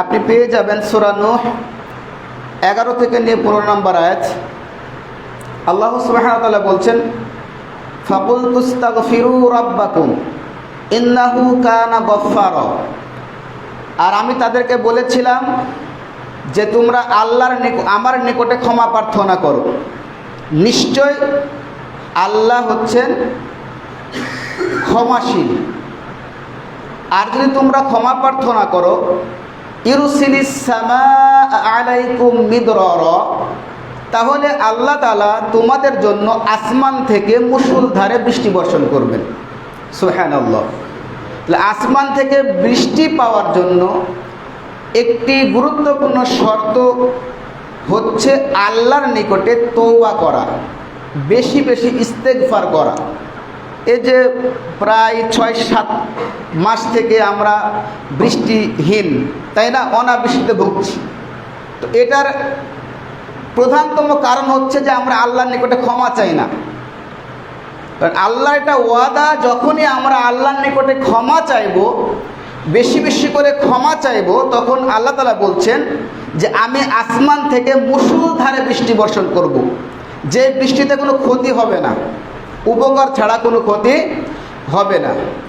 আপনি পেয়ে যাবেন সুরানো এগারো থেকে নিয়ে পনেরো নম্বর আয়াত। আল্লাহ সুবাহতাল্লাহ বলছেন ফাকুল তুস্তাগ ফিরু রব্বাকুম, ইন্নাহু কানা গফার আর আমি তাদেরকে বলেছিলাম যে তোমরা আল্লাহর আমার নিকটে ক্ষমা প্রার্থনা করো। নিশ্চয় আল্লাহ হচ্ছেন ক্ষমাশীল। আর যদি তোমরা ক্ষমা প্রার্থনা করো সামা তাহলে আল্লাহ তালা তোমাদের জন্য আসমান থেকে মুসুলধারে বৃষ্টি বর্ষণ করবেন। সোহান আসমান থেকে বৃষ্টি পাওয়ার জন্য একটি গুরুত্বপূর্ণ শর্ত হচ্ছে আল্লাহর নিকটে তৌবা করা, বেশি বেশি ইস্তেকফার করা। এই যে প্রায় ছয় সাত মাস থেকে আমরা বৃষ্টিহীন, তাই না? অনাবৃষ্টিতে ভুগছি। তো এটার প্রধানতম কারণ হচ্ছে যে আমরা আল্লাহর নিকটে ক্ষমা চাই না। কারণ আল্লাহ এটা ওয়াদা, যখনই আমরা আল্লাহর নিকটে ক্ষমা চাইব, বেশি বেশি করে ক্ষমা চাইব, তখন আল্লাহ তালা বলছেন যে আমি আসমান থেকে মুসুলধারে বৃষ্টি বর্ষণ করব। যে বৃষ্টিতে কোনো ক্ষতি হবে না। উপকার ছাড়া কোনো ক্ষতি হবে না।